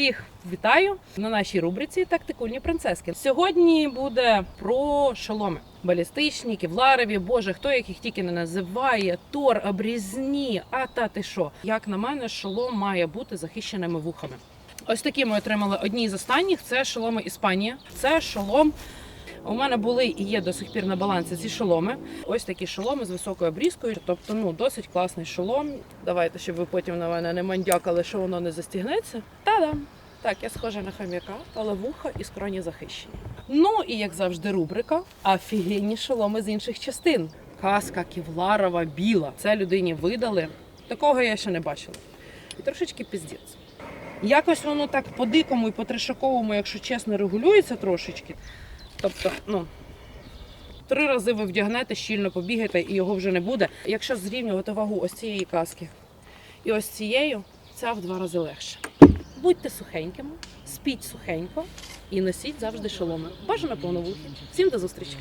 Всіх вітаю на нашій рубриці Тактикульні принцески. Сьогодні буде про шоломи. Балістичні, кевларові, боже, хто їх тільки не називає, тор, обрізні, а та ти що. Як на мене, шолом має бути захищеними вухами. Ось такі ми отримали одні з останніх. Це шоломи Іспанія. Це шолом. У мене були і є до сих пір на балансі ці шоломи. Ось такі шоломи з високою обрізкою. Тобто, ну досить класний шолом. Давайте, щоб ви потім на мене не мандякали, що воно не застігнеться. Та-дам! Так, я схожа на хом'яка, але вуха і скроні захищені. Ну і як завжди, рубрика офігенні шоломи з інших частин. Каска кевларова, біла. Це людині видали. Такого я ще не бачила. І трошечки піздець. Якось воно так по-дикому і по-трешаковому, якщо чесно, регулюється трошечки. Тобто, ну. Три рази ви вдягнете, щільно побігаєте, і його вже не буде. Якщо зрівнювати вагу ось цієї каски і ось цією, ця в два рази легше. Будьте сухенькими, спіть сухенько і носіть завжди шоломи. Бажано повновухи. Всім до зустрічі!